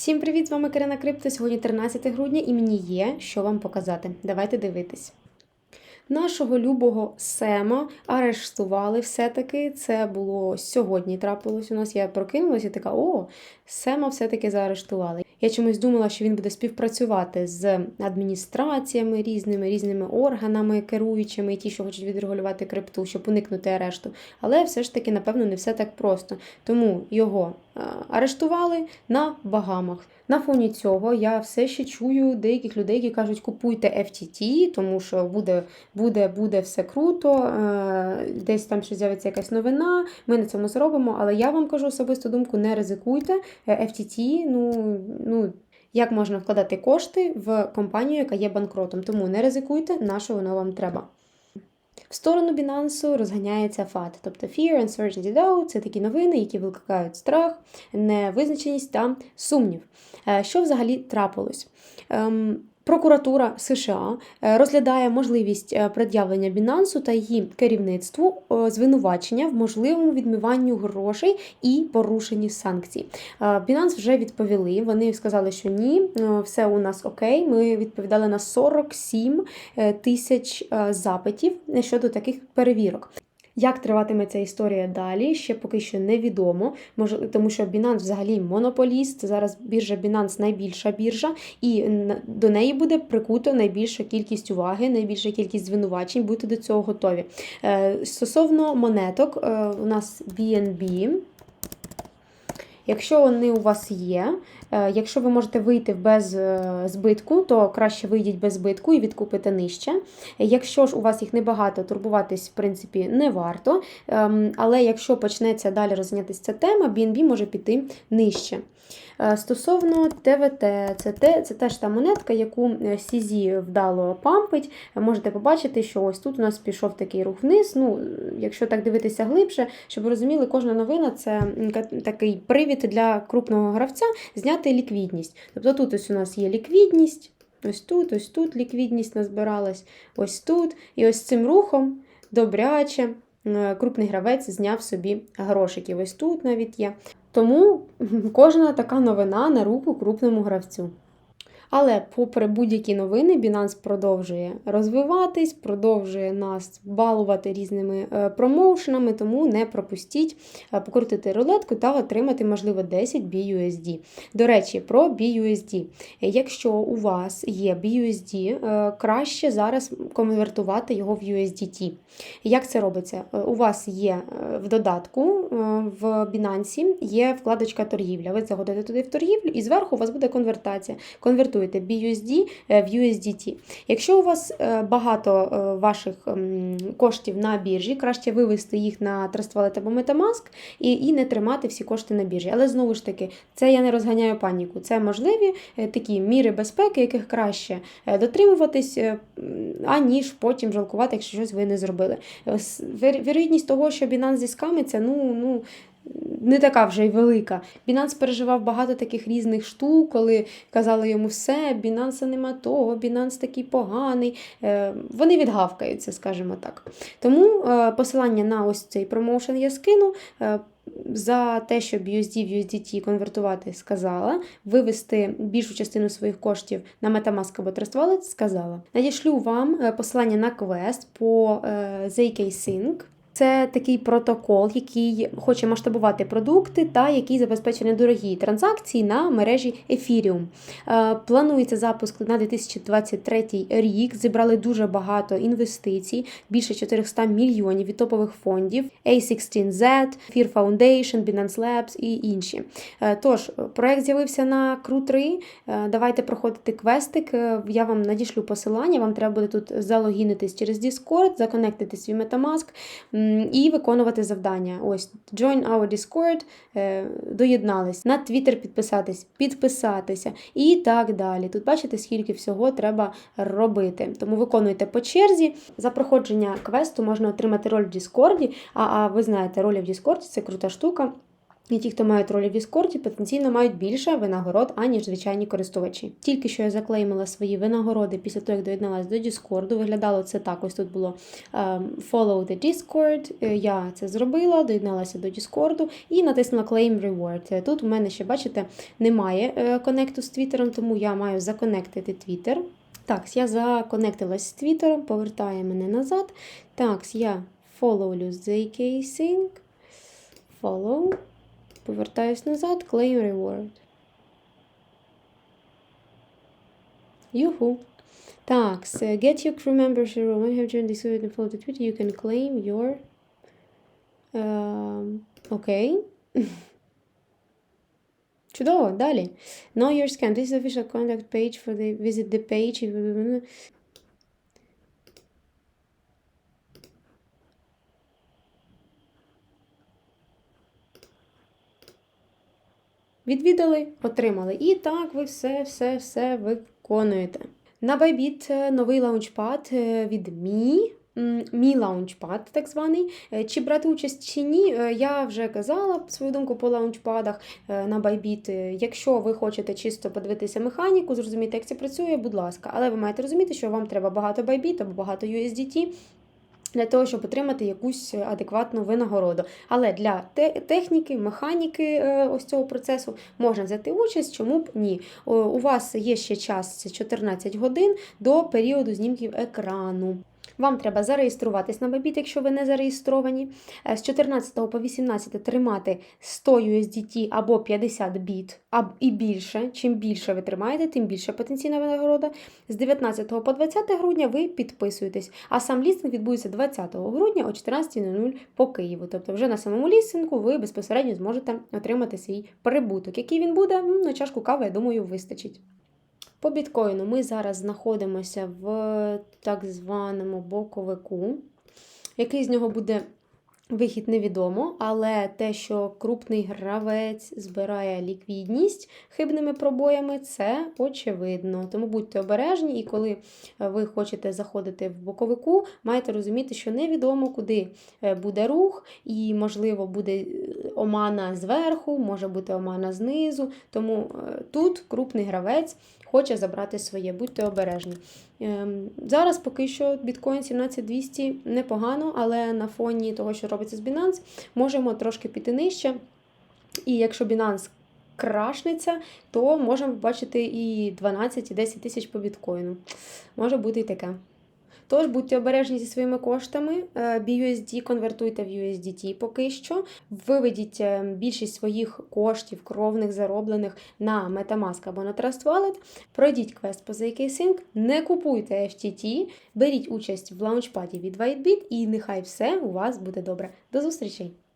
Всім привіт! З вами Карина Крипто. Сьогодні 13 грудня і мені є що вам показати. Давайте дивитись. Нашого любого Сема арештували все-таки. Це було сьогодні. Трапилось у нас. Я прокинулася і така: о, Сема все-таки заарештували. Я чомусь думала, що він буде співпрацювати з адміністраціями різними, різними органами, керуючими, і ті, що хочуть відрегулювати крипту, щоб уникнути арешту. Але все ж таки, напевно, не все так просто. Тому його арештували на Багамах. На фоні цього я все ще чую деяких людей, які кажуть, купуйте FTT, тому що буде, буде, буде все круто, е, десь там ще з'явиться якась новина, ми на цьому зробимо. Але я вам кажу особисту думку, не ризикуйте. Е, FTT, ну, ну. Як можна вкладати кошти в компанію, яка є банкротом? Тому не ризикуйте, на що воно вам треба. В сторону Binance розганяється FAT, тобто Fear, Uncertainty, Doubt – це такі новини, які викликають страх, невизначеність та сумнів. Е, Що взагалі трапилось? Прокуратура США е, розглядає можливість е, пред'явлення Binance та її керівництву е, звинувачення в можливому відмиванню грошей і порушенні санкцій. Binance вже відповіли. Вони сказали, що ні, все у нас окей. Ми відповідали на 47 е, тисяч запитів щодо таких перевірок. Як триватиме ця історія далі, ще поки що невідомо, може, тому що Binance взагалі монополіст. Зараз біржа Binance найбільша біржа, і до неї буде прикуто найбільша кількість уваги, найбільша кількість звинувачень. Будьте до цього готові. Е, Стосовно монеток, е, у нас BNB. Якщо вони у вас є, якщо ви можете вийти без е, збитку, то краще вийдіть без збитку і відкупите нижче. Якщо ж у вас їх небагато, турбуватись, в принципі, не варто. Ем, Але якщо почнеться далі розганятися ця тема, BNB може піти нижче. Е, Стосовно ТВТ, це, те, це теж та монетка, яку е, CZ вдало пампить. Е, Можете побачити, що ось тут у нас пішов такий рух вниз. Ну, якщо так дивитися глибше, щоб ви розуміли, кожна новина це такий привід для крупного гравця зняти ліквідність. Тобто тут ось у нас є ліквідність, ось тут, ось тут ліквідність назбиралась, ось тут. І ось цим рухом добряче е, крупний гравець зняв собі грошики. Ось тут навіть є. Тому кожна така новина на руку крупному гравцю. Але, попри будь-які новини, Binance продовжує розвиватись, продовжує нас балувати різними е, промоушенами, тому не пропустіть е, покрутити рулетку та отримати, можливо, 10 BUSD. До речі, про BUSD. Якщо у вас є BUSD, е, краще зараз конвертувати його в USDT. Як це робиться? У вас є в додатку в Binance є вкладочка торгівля. Ви заходите туди в торгівлю, і зверху у вас буде конвертація. Конвертуєте BUSD е, в USDT. Якщо у вас е, багато е, ваших ем, коштів на біржі, краще вивести їх на Trust або Metamask і, і не тримати всі кошти на біржі. Але знову ж таки, це я не розганяю паніку. Це можливі такі міри безпеки, яких краще дотримуватись, аніж потім жалкувати, якщо щось ви не зробили. Вірогідність того, що Binance зіскамиться, ну, ну, не така вже й велика. Binance переживав багато таких різних штук, коли казали йому все, Binance нема того, Binance такий поганий. Е, Вони відгавкаються, скажімо так. Тому е, посилання на ось цей промоушен я скину. Е, За те, щоб USD в USDT конвертувати, сказала. Вивести більшу частину своїх коштів на Metamask або Trust Wallet, сказала. Надішлю вам посилання на квест по ZK Sync. Це такий протокол, який хоче масштабувати продукти та який забезпечує недорогі транзакції на мережі Ethereum. Е, Планується запуск на 2023 рік. Зібрали дуже багато інвестицій, більше 400 мільйонів від топових фондів A16Z, Fear Foundation, Binance Labs і інші. Е, Тож, проект з'явився на Crew 3. Давайте проходити квестик. Е, Я вам надішлю посилання. Вам треба буде тут залогінитись через Discord, законектити свій Metamask і виконувати завдання. Ось join our Discord, е, доєднались, на Twitter підписатись, підписатися і так далі. Тут бачите, скільки всього треба робити. Тому виконуйте по черзі. За проходження квесту можна отримати роль в Discord, а, а ви знаєте, ролі в Discord це крута штука. І ті, хто мають ролі в Discord, потенційно мають більше винагород, аніж звичайні користувачі. Тільки що я заклеймила свої винагороди після того, як доєдналась до Discord. Виглядало це так. Ось тут було ем, Follow the Discord. Е, Я це зробила, доєдналася до Discord і натиснула Claim Reward. Е, Тут у мене ще, бачите, немає е, коннекту з Твіттером, тому я маю законектити Твіттер. Так, я законектилась з Твіттером, повертає мене назад. Так, я фоловлю ZK. Follow. Повертаюсь назад, claim reward. Юху. Так, so get your crew members your when you have joined this group and follow the Twitter, you can claim your. Um, Окей. Чудово, далі. Know your scam. This is the official contact page for the visit the page. Відвідали, отримали. І так ви все, все, все виконуєте. На Bybit е, новий лаунчпад е, від Мі. Мій лаунчпад, так званий. Е, Чи брати участь чи ні, я вже казала свою думку по лаунчпадах на Bybit. Якщо ви хочете чисто подивитися механіку, зрозуміти, як це працює, будь ласка. Але ви маєте розуміти, що вам треба багато Bybit або багато USDT. Для того, щоб отримати якусь адекватну винагороду. Але для те- техніки, механіки е, ось цього процесу можна взяти участь, чому б ні. У вас є ще час, 14 годин до періоду знімків екрану. Вам треба зареєструватись на Bybit, якщо ви не зареєстровані. Е, З 14 по 18 тримати 100 USDT або 50 біт і більше. Чим більше ви тримаєте, тим більше потенційна винагорода. З 19 по 20 грудня ви підписуєтесь, а сам лістинг відбудеться 20 грудня о 14.00 по Києву. Тобто, вже на самому лістингу ви безпосередньо зможете отримати свій прибуток. Який він буде, на чашку кави, я думаю, вистачить. По біткоїну ми зараз знаходимося в так званому боковику. Який з нього буде вихід, невідомо, але те, що крупний гравець збирає ліквідність хибними пробоями, це очевидно. Тому будьте обережні, і коли е, ви хочете заходити в боковику, маєте розуміти, що невідомо, куди е, буде рух, і, можливо, буде е, омана зверху, може бути омана знизу. Тому тут крупний гравець хоче забрати своє, будьте обережні. Ем, Зараз поки що біткоін 17200 непогано, але на фоні того, що робиться з Binance, можемо трошки піти нижче. І якщо Binance крашнеться, то можемо побачити і 12, і 10 тисяч по біткоїну. Може бути і таке. Тож будьте обережні зі своїми коштами. Е, BUSD конвертуйте в USDT поки що. Виведіть е, більшість своїх коштів, кровних зароблених на Metamask або на Trust Wallet. Пройдіть квест по ZK Sync, не купуйте FTT, беріть участь в лаунчпаді від WhiteBit і нехай все у вас буде добре. До зустрічей!